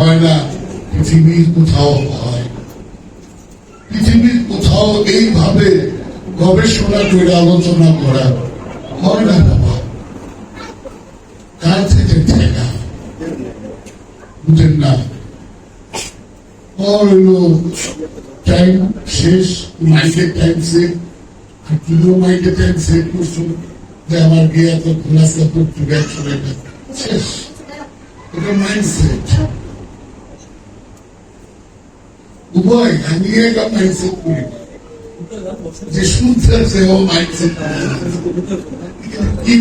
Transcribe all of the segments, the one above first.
হয় না পৃথিবীর কোথাও হয়। পৃথিবীর কোথাও এইভাবে গবেষণা করে, আলোচনা করা হয় না বাবা। কার থেকে বুঝেন না। আমার গিয়ে এত খোলাসা করতে শেষ। এটা মাইন্ড উভয় আমি একটা মাইন্ড সেট যে শুনছে সেও মাইন্ড সেট কি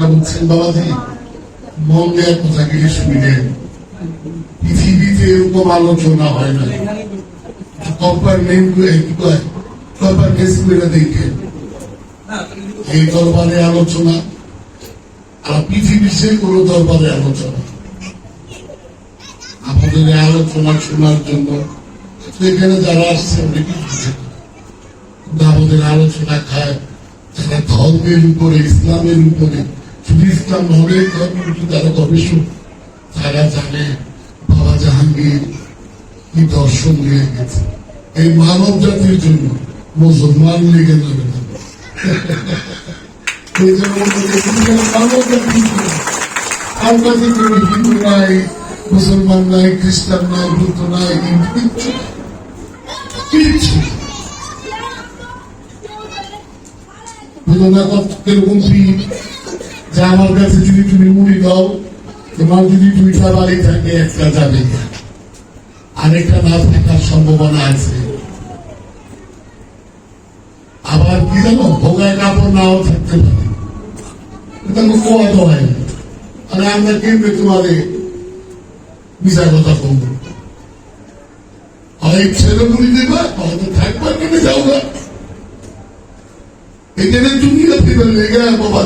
বলছেন, বাবাজি, মন দেওয়ার কথা কিছু শুনলেন? পৃথিবীতে এরকম আলোচনা হয় না। কম্পার নেম কি কয়? কম্পার কেস করে দেখেন। এই দরবারে আলোচনা আর পৃথিবীর যে কোনো দরবারে আলোচনা। আমাদের আলোচনা শোনার জন্য এখানে যারা আসছে আমাদের আলোচনা খায় যারা ধর্মের উপরে, ইসলামের উপরে, শুধু ইসলাম যারা গবেষক। তারা জানে বাবা জাহাঙ্গীর কি দর্শন নিয়ে গেছে। এই মানব জাতির জন্য মুসলমান লেগে যাবে না এই জন্য বলতে মানব জাতির জন্য আর কাছে কোনো হিন্দু নাই মুসলমান নাই খ্রিস্টান নাই বুদ্ধ নাই কিচ্ছু কিচ্ছু নাই। তুলনা করতে আমার কাছে যদি তুমি মুড়ি দাও তোমার যদি দুইটা বাড়ি থাকে একটা যাবে আরেকটা না থাকার সম্ভাবনা আছে আবার কি জানো ভোগায় কাপড় নাও থাকতে পারে এটা তো কোয়া అందరికీ হয় না আর হয় দেবা হয়তো থাকবার কেটে যাও না এখানে দুনিয়া থেকে লেগে বাবা